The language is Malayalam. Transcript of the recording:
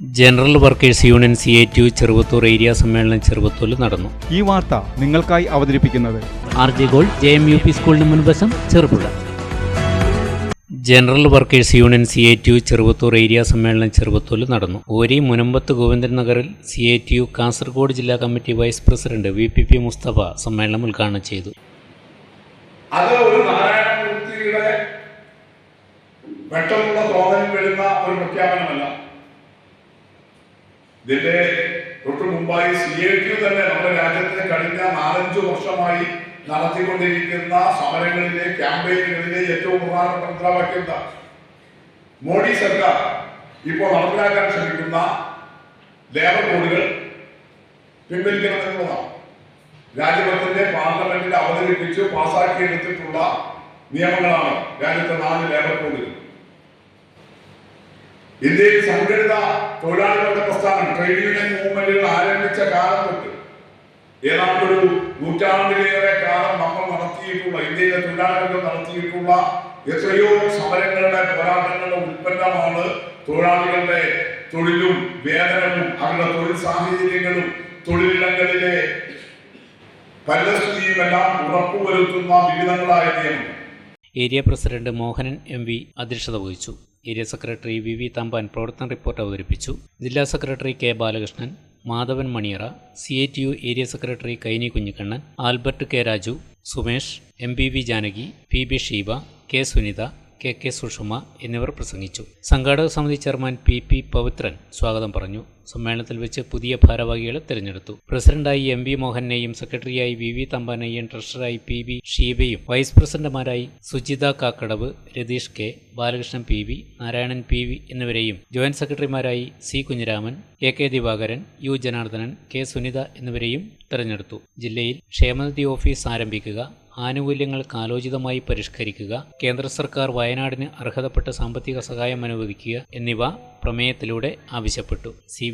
General workers union C I T Cheruvathur area സമ്മേളനം ചെറുവത്തൂരിൽ നടന്നു. ഈ വാർത്ത നിങ്ങൾക്കായി അവതരിപ്പിക്കുന്നത് R J gold J M U P സ്കൂളിന് മുൻവശം Cherupuzha. General workers union C I T U Cheruvathur area സമ്മേളനം ചെറുവത്തൂരിൽ നടന്നു. ഓരി മുനമ്പത്ത് ഗോവിന്ദൻ നഗറിൽ C I T U Kasaragod ജില്ലാ committee vice president V P P Mustafa സമ്മേളനം ഉദ്ഘാടനം ചെയ്തു. അത് ഒരു നാരായണമൂർത്തിയുടെ പെട്ടെന്നുള്ള തോന്നൽ വരുന്ന ഒരു പ്രഖ്യാപനമല്ല. ഇതിന്റെ തൊട്ടു മുമ്പായി സി എ ടി തന്നെ നമ്മുടെ രാജ്യത്തെ കഴിഞ്ഞ നാലഞ്ചു വർഷമായി നടത്തിക്കൊണ്ടിരിക്കുന്ന സമരങ്ങളിലെ ക്യാമ്പയിനുകളിലെ ഏറ്റവും പ്രധാനപ്പെട്ട മുദ്രാവാക്യം എന്താ? മോഡി സർക്കാർ ഇപ്പോൾ നടപ്പിലാക്കാൻ ശ്രമിക്കുന്ന ലേബർ കോഡുകൾ പിൻവലിക്കണം എന്നുള്ളതാണ്. രാജ്യത്തിന്റെ പാർലമെന്റിൽ അവതരിപ്പിച്ച് പാസാക്കിയെടുത്തിട്ടുള്ള നിയമങ്ങളാണ് രാജ്യത്തെ നാല് ലേബർ കോഡുകൾ ഇന്ത്യയിൽ സംഘടിത തൊഴിലാളികളുടെ പ്രസ്ഥാനം ട്രേഡ് യൂണിയൻ മൂവ്മെന്റുകൾ ആരംഭിച്ച കാലം തൊട്ട് ഏതാണ്ട് ഒരു നൂറ്റാണ്ടിലേറെ കാലം നമ്മൾ നടത്തിയിട്ടുള്ള ഇന്ത്യയിലെ തൊഴിലാളികൾ നടത്തിയിട്ടുള്ള എത്രയോ സമരങ്ങളുടെ പോരാട്ടങ്ങളുടെ ഉൽപ്പന്നമാണ് തൊഴിലാളികളുടെ തൊഴിലും വേതനവും അവരുടെ തൊഴിൽ സാഹചര്യങ്ങളും തൊഴിലിടങ്ങളിലെ പരിസ്ഥിതിയുമെല്ലാം ഉറപ്പുവരുത്തുന്ന വിവിധങ്ങളായ നിയമങ്ങൾ. Area president Mohanan M V അധ്യക്ഷത വഹിച്ചു. Area secretary V V Thampan പ്രവർത്തന റിപ്പോർട്ട് അവതരിപ്പിച്ചു. ജില്ലാ secretary K Balakrishnan Madhavan Maniyara C A T U area secretary Kaini Kunhikannan Albert K Raju Sumesh M B V Janaki P B Sheeba K Sunitha K K Sushama എന്നിവർ പ്രസംഗിച്ചു. സംഘാടക സമിതി ചെയർമാൻ പി പി പവിത്രൻ സ്വാഗതം പറഞ്ഞു. സമ്മേളനത്തിൽ വെച്ച് പുതിയ ഭാരവാഹികളെ തെരഞ്ഞെടുത്തു. പ്രസിഡന്റായി എം വി മോഹനെയും സെക്രട്ടറിയായി വി വി തമ്പാനെയും ട്രഷററായി പി വി ഷീബയും vice പ്രസിഡന്റുമാരായി Sujitha Kakkadavu Ratheesh K Balakrishnan P V Narayanan P V എന്നിവരെയും joint സെക്രട്ടറിമാരായി C Kunhiraman A K Divakaran U Janardhanan K Sunitha എന്നിവരെയും തെരഞ്ഞെടുത്തു. ജില്ലയിൽ ക്ഷേമനിധി ഓഫീസ് ആരംഭിക്കുക ആനുകൂല്യങ്ങൾ കാലോചിതമായി പരിഷ്കരിക്കുക കേന്ദ്ര സർക്കാർ വയനാടിന് അർഹതപ്പെട്ട സാമ്പത്തിക സഹായം അനുവദിക്കുക എന്നിവ പ്രമേയത്തിലൂടെ ആവശ്യപ്പെട്ടു. സി